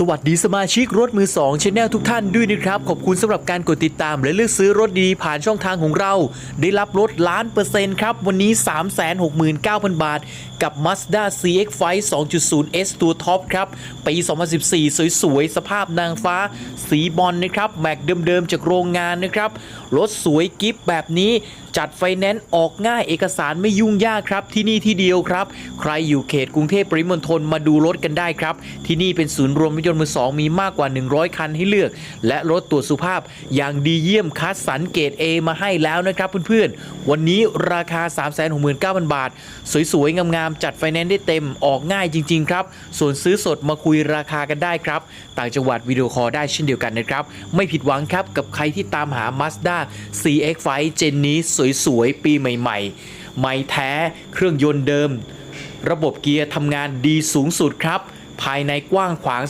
สวัสดีสมาชิกรถมือ2ชแนลทุกท่านด้วยนะครับ ขอบคุณสำหรับการกดติดตาม และเลือกซื้อรถดีผ่านช่องทางของเรา ได้รับรถล้านเปอร์เซ็นต์ครับ วันนี้ 369,000 บาท กับ Mazda CX-5 2.0S ตัวท็อปครับ ปี 2014 สวยๆ สภาพนางฟ้า สีบอลนะครับ แม็กเดิมๆ จากโรงงานนะครับ รถสวยกิฟแบบนี้จัดไฟแนนซ์ออกง่ายเอกสารไม่ยุ่งยากครับ ที่นี่ที่เดียวครับ ใครอยู่เขตกรุงเทพปริมณฑลมาดูรถกันได้ครับ ที่นี่เป็นศูนย์รวมรถยนต์มือสองมีมากกว่า 100 คันให้เลือก และรถตรวจสุภาพอย่างดีเยี่ยมคัดสรรเกรด A มาให้แล้วนะครับเพื่อนๆ วันนี้ราคา 369,000 บาท สวยๆ งามๆ จัดไฟแนนซ์ได้เต็มออกง่ายจริง ๆ ครับ ส่วนซื้อสดมาคุยราคากันได้ครับ ต่างจังหวัดวิดีโอคอลได้เช่นเดียวกันนะครับ ไม่ผิดหวังครับกับใครที่ตามหา Mazda CX-5 เจนนี้สวยๆ ปีใหม่ๆ ไม่แท้เครื่องยนต์เดิม ระบบเกียร์ทำงานดีสูงสุดครับ ภายในกว้างขวาง